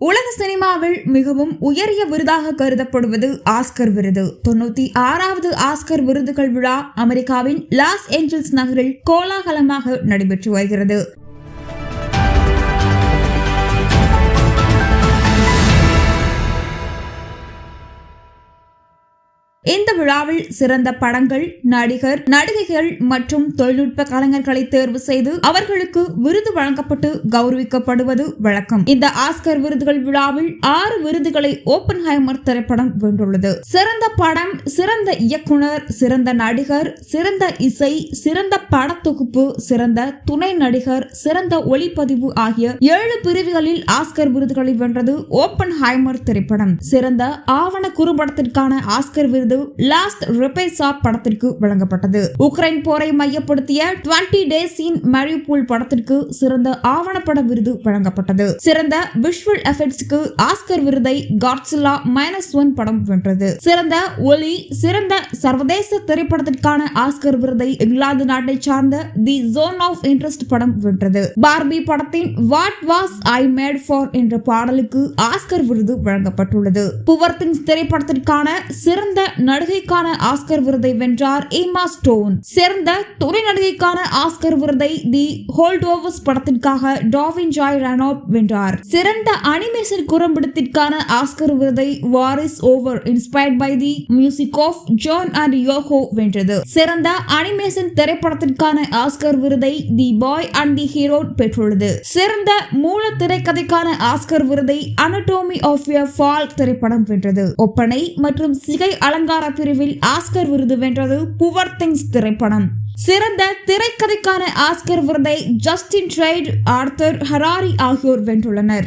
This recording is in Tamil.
உலக சினிமாவில் மிகவும் உயரிய விருதாக கருதப்படுவது ஆஸ்கர் விருது. தொண்ணூத்தி ஆறாவது ஆஸ்கர் விருதுகள் விழா அமெரிக்காவின் லாஸ் ஏஞ்சல்ஸ் நகரில் கோலாகலமாக நடைபெற்று வருகிறது. இந்த விழாவில் சிறந்த படங்கள் நடிகர் நடிகைகள் மற்றும் தொழில்நுட்ப கலைஞர்களை தேர்வு செய்து அவர்களுக்கு விருது வழங்கப்பட்டு கௌரவிக்கப்படுவது வழக்கம். இந்த ஆஸ்கர் விருதுகள் விழாவில் ஆறு விருதுகளை ஓப்பன் ஹைமர் திரைப்படம் வென்றுள்ளது. சிறந்த படம் சிறந்த இயக்குனர் சிறந்த நடிகர் சிறந்த இசை சிறந்த படத்தொகுப்பு சிறந்த துணை நடிகர் சிறந்த ஒளிப்பதிவு ஆகிய ஏழு பிரிவுகளில் ஆஸ்கர் விருதுகளை வென்றது ஓப்பன் ஹைமர் திரைப்படம். சிறந்த ஆவண குறும்படத்திற்கான ஆஸ்கர் விருது லாஸ்ட் ரிபேசா படத்திற்கு வழங்கப்பட்டது. உக்ரைன் போரை மையப்படுத்திய டுவெண்டி டேஸ் இன் மரியூபூல் படத்திற்கு சிறந்த ஆவணப்பட விருது வழங்கப்பட்டது. சிறந்த விஷுவல் எஃபெக்ட்ஸ்க்கு ஆஸ்கர் விருதை காட்சில்லா மைனஸ் ஒன் படம் வென்றது. சிறந்த ஒலி சிறந்த சர்வதேச திரைப்படத்திற்கான ஆஸ்கர் விருதை இங்கிலாந்து நாட்டை சார்ந்த தி ஜோன் ஆஃப் இன்ட்ரெஸ்ட் படம் வென்றது. பார்பி படத்தின் what was I made for என்ற பாடலுக்கு ஆஸ்கர் விருது வழங்கப்பட்டுள்ளது. புவர் திங்ஸ் திரைப்படத்திற்கான சிறந்த நடிகைக்கான ஆஸ்கர் விருதை வென்றார் ஏமா ஸ்டோன் சிறந்த துணை நடிகைக்கான ஆஸ்கர் விருதை தி ஹோல்டோவஸ் படத்திற்காக டாவின் ஜாய் ரனோப் வென்றார். சிறந்த அனிமேஷன் குறும்படத்திற்கான ஆஸ்கர் விருதை war is over inspired by the music of John and Yoko வென்றது. சிறந்த அனிமேஷன் திரைப்படத்திற்கான ஆஸ்கர் விருதை தி பாய் அண்ட் தி ஹீரோ பெற்றுள்ளது. சிறந்த மூல திரைக்கதைக்கான ஆஸ்கர் விருதை அனடோமி ஆஃப் எ ஃபால் திரைப்படம் வென்றது. ஒப்பனை மற்றும் சிகை அலங்கார பிரிவில் ஆஸ்கர் விருது வென்றது புவர் திங்ஸ் திரைப்படம். சிறந்த திரைக்கதைக்கான ஆஸ்கர் விருதை ஜஸ்டின் ட்ரைட் ஆர்த்தர் ஹராரி ஆகியோர் வென்றுள்ளனர்.